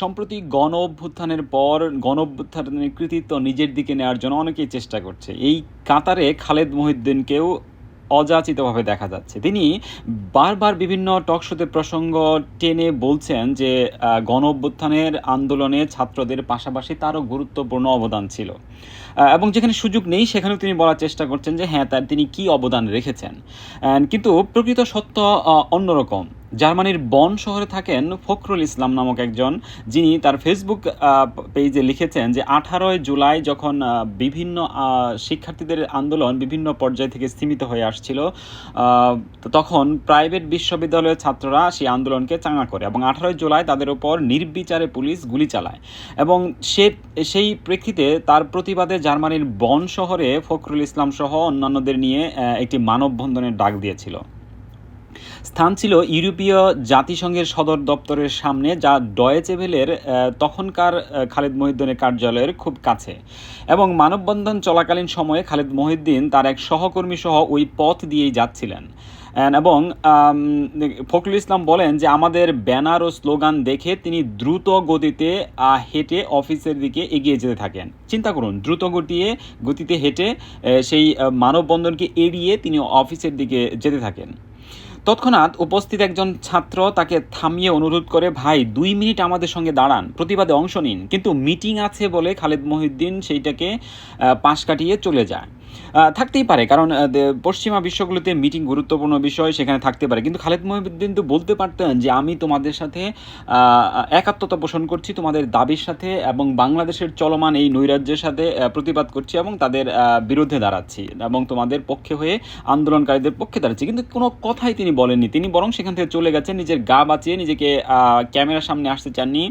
সম্প্রতি গণ অভ্যুত্থানের পর গণ অভ্যুত্থানের কৃতিত্ব নিজের দিকে নেওয়ার জন্য অনেকেই চেষ্টা করছে। এই কাতারে খালেদ মহিউদ্দিনকেও অযাচিতভাবে দেখা যাচ্ছে। তিনি বারবার বিভিন্ন টক শোতে প্রসঙ্গ টেনে বলছেন যে গণ অভ্যুত্থানের আন্দোলনে ছাত্রদের পাশাপাশি তারও গুরুত্বপূর্ণ অবদান ছিল। এবং যেখানে সুযোগ নেই, সেখানেও তিনি বলার চেষ্টা করছেন যে হ্যাঁ তার তিনি কি অবদান রেখেছেন। কিন্তু প্রকৃত সত্য অন্যরকম। জার্মানির বন শহরে থাকেন ফখরুল ইসলাম নামক একজন, যিনি তার ফেসবুক পেজে লিখেছেন যে আঠারোই জুলাই যখন বিভিন্ন শিক্ষার্থীদের আন্দোলন বিভিন্ন পর্যায় থেকে স্থিমিত হয়ে আসছিল তখন প্রাইভেট বিশ্ববিদ্যালয়ের ছাত্ররা সেই আন্দোলনকে চাঙা করে এবং আঠারোই জুলাই তাদের উপর নির্বিচারে পুলিশ গুলি চালায়। এবং সে, সেই প্রেক্ষিতে তার প্রতিবাদে জার্মানির বন শহরে ফখরুল ইসলাম সহ অন্যান্যদের নিয়ে একটি মানববন্ধনের ডাক দিয়েছিল। স্থান ছিল ইউরোপীয় জাতিসংঘের সদর দপ্তরের সামনে, যা ডয়েচেভেলের তখনকার খালেদ মহিউদ্দিনের কার্যালয়ের খুব কাছে। এবং মানববন্ধন চলাকালীন সময়ে খালেদ মহিউদ্দিন তার এক সহকর্মী সহ ওই পথ দিয়েই যাচ্ছিলেন। এবং ফখরুল ইসলাম বলেন যে, আমাদের ব্যানার ও স্লোগান দেখে তিনি দ্রুত গতিতে হেঁটে অফিসের দিকে এগিয়ে যেতে থাকেন। চিন্তা করুন, দ্রুত গতিয়ে, গতিতে হেঁটে সেই মানববন্ধনকে এড়িয়ে তিনি অফিসের দিকে যেতে থাকেন। তৎক্ষণাৎ উপস্থিত একজন ছাত্র তাকে থামিয়ে অনুরোধ করে, ভাই, দুই মিনিট আমাদের সঙ্গে দাঁড়ান, প্রতিবাদে অংশ নিন। কিন্তু মিটিং আছে বলে খালেদ মহিউদ্দিন সেইটাকে পাশ কাটিয়ে চলে যায়। থাকতেই পারে, কারণ পশ্চিমা বিশ্বগুলোতে মিটিং গুরুত্বপূর্ণ বিষয়, সেখানে থাকতে পারে। কিন্তু খালেদ মহিউদ্দিন তো বলতে পারতেন যে, আমি তোমাদের সাথে একাত্মতা পোষণ করছি, তোমাদের দাবির সাথে এবং বাংলাদেশের চলমান এই নৈরাজ্যের সাথে প্রতিবাদ করছি এবং তাদের বিরুদ্ধে দাঁড়াচ্ছি এবং তোমাদের পক্ষে হয়ে আন্দোলনকারীদের পক্ষে দাঁড়াচ্ছি। কিন্তু কোনো কথাই তিনি বলেননি। তিনি বরং সেখান থেকে চলে গেছেন, নিজের গা বাঁচিয়ে নিজেকে ক্যামেরার সামনে আসতে চাননি।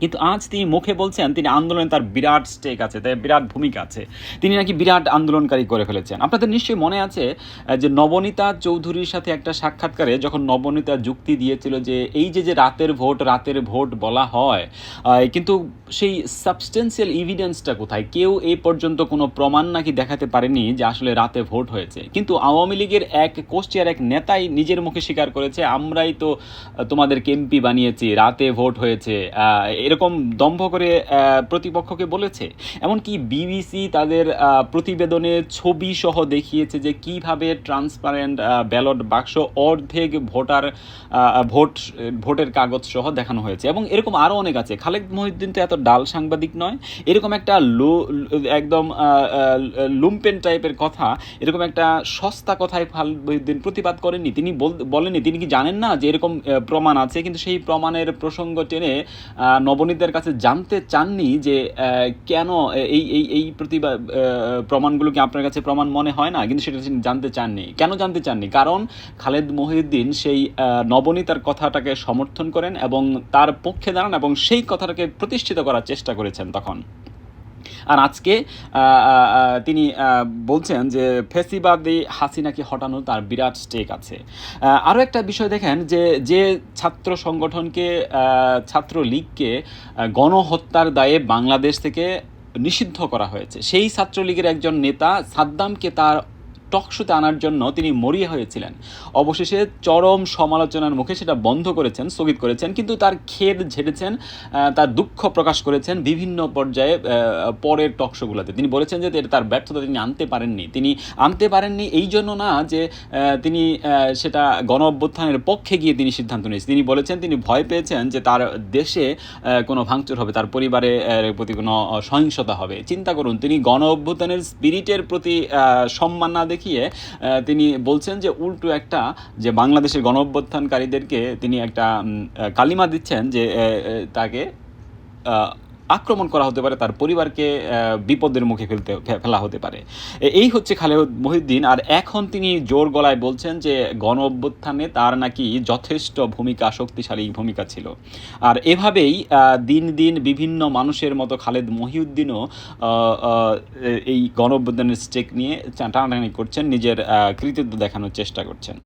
কিন্তু আজ তিনি মুখে বলছেন, তিনি আন্দোলনে তার বিরাট স্টেক আছে তার বিরাট ভূমিকা আছে। তিনি নাকি বিরাট আন্দোলনকারী করে ফেলেছেন। আপনাদের নিশ্চয়ই মনে আছে যে নবনীতা চৌধুরীর সাথে একটা সাক্ষাৎকারে যখন নবনীতা যুক্তি দিয়েছিল যে, এই যে যে রাতের ভোট রাতের ভোট বলা হয় কিন্তু সেই সাবস্টেন্সিয়াল এভিডেন্সটা কোথায়? কেউ এই পর্যন্ত কোনো প্রমাণ নাকি দেখাতে পারেনি যে আসলে রাতে ভোট হয়েছে। কিন্তু আওয়ামী লীগের এক কোষ্টিয়ার এক নেতাই নিজের মুখে স্বীকার করেছে, আমরাই তো তোমাদের এমপি বানিয়েছি, রাতে ভোট হয়েছে এরকম দম্ভ করে প্রতিপক্ষকে বলেছে। এমনকি বিবিসি তাদের প্রতিবেদনে ছবি সহ দেখিয়েছে যে কীভাবে ট্রান্সপারেন্ট ব্যালট বাক্স অর্ধেক ভোটার ভোট ভোটের কাগজ সহ দেখানো হয়েছে। এবং এরকম আরও অনেক আছে। খালেদ মহিউদ্দিন তো এত ডাল সাংবাদিক নয়। এরকম একটা লো একদম লুম্পেন টাইপের কথা এরকম একটা সস্তা কথায় খালেদ মহিউদ্দিন প্রতিবাদ করেননি। তিনি বল- বলেননি। তিনি কি জানেন না যে এরকম প্রমাণ আছে? কিন্তু সেই প্রমাণের প্রসঙ্গ টেনে আহ, নবনীতদের কাছে জানতে চাননি যে কেন এই এই এই আহ, প্রমাণগুলো কি আপনার কাছে প্রমাণ মনে হয় না? কিন্তু সেটা তিনি জানতে চাননি। কেন জানতে চাননি? কারণ খালেদ মহিউদ্দিন সেই নবনীতার কথাটাকে সমর্থন করেন এবং তার পক্ষে দাঁড়ান এবং সেই কথাটাকে প্রতিষ্ঠিত করার চেষ্টা করেছেন তখন। আর আজকে তিনি বলছেন যে ফেসিবাদী হাসিনাকে হটানো তার বিরাট স্টেক আছে। আরও একটা বিষয় দেখেন যে যে ছাত্র সংগঠনকে ছাত্র লীগকে গণহত্যার দায়ে বাংলাদেশ থেকে নিষিদ্ধ করা হয়েছে, সেই ছাত্রলীগের একজন নেতা সাদ্দামকে তার টকশোতে আনার জন্য তিনি মরিয়া হয়েছিলেন। অবশেষে চরম সমালোচনার মুখে সেটা বন্ধ করেছেন, স্থগিত করেছেন, কিন্তু তার খেদ ঝেড়েছেন তার দুঃখ প্রকাশ করেছেন বিভিন্ন পর্যায়ে পরের টকশোগুলোতে। তিনি বলেছেন যে তার ব্যর্থতা, তিনি আনতে পারেননি। তিনি আনতে পারেননি এই জন্য না যে তিনি সেটা গণ অভ্যুত্থানের পক্ষে গিয়ে তিনি সিদ্ধান্ত নিয়েছেন। তিনি বলেছেন, তিনি ভয় পেয়েছেন যে তার দেশে কোনো ভাঙচুর হবে, তার পরিবারের প্রতি কোনো সহিংসতা হবে। চিন্তা করুন, তিনি গণ অভ্যুত্থানের স্পিরিটের প্রতি সম্মান না দেখিয়ে তিনি বলছেন যে উল্টো একটা যে বাংলাদেশের গণ অভ্যুত্থানকারীদেরকে তিনি একটা কালিমা দিচ্ছেন যে তাকে আক্রমণ করা হতে পারে, তার পরিবারকে বিপদের মুখে ফেলতে ফেলা হতে পারে। এই হচ্ছে খালেদ মহিউদ্দিন, আর এখন তিনি জোর গলায় বলছেন যে, গণ অভ্যুত্থানে তার নাকি যথেষ্ট ভূমিকা, শক্তিশালী ভূমিকা ছিল। আর এভাবেই দিন দিন বিভিন্ন মানুষের মতো খালেদ মহিউদ্দিনও এই গণ অভ্যুত্থানের স্টেক নিয়ে টানাটানি করছেন, নিজের কৃতিত্ব দেখানোর চেষ্টা করছেন।